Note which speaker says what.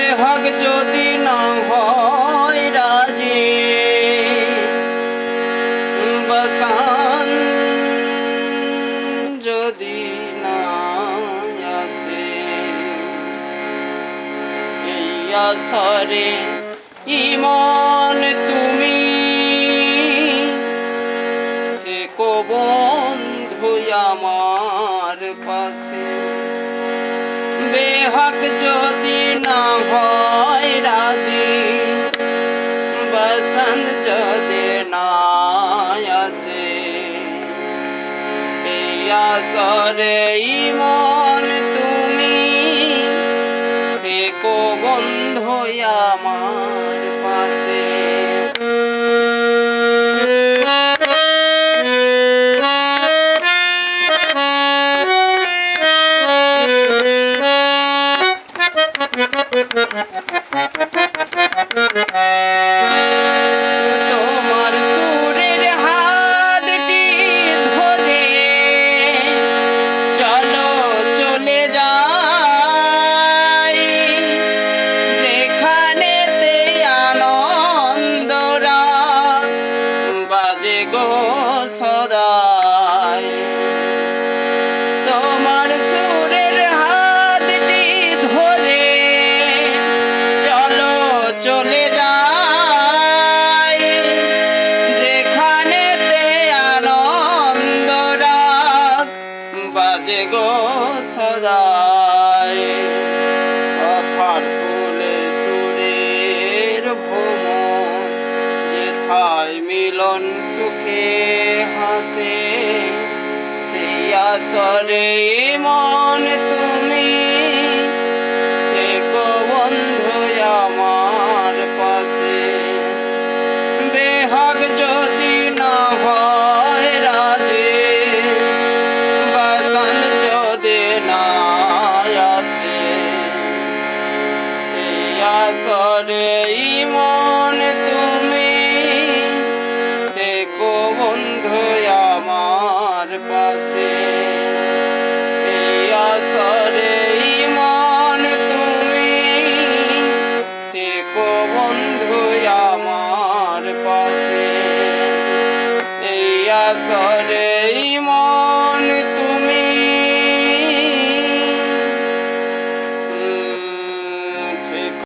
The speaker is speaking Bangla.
Speaker 1: বেহাগ যদি না হয় রাজি। বসান যদি না আসে। এই ইমন তুমি থেকো বন্ধু আমার পাশে। বেহক যদি বসন্ত যদি না আসে এই আসরে ইমন তুমি থেকো বন্ধু আমার। সদাই তোমার সুরের হাতটি ধরে চলো চলে যাই। যেখানেতে আনন্দ রাগ বাজে গো। যেথায় মিলন সুখে হাসে, সেই আসরে মন তুমি। থেকো বন্ধু আমার পাশে। বেহাগ যদি না হয় রাজে বসন্ত যদি না আসে, এই আসরে মন সরে মন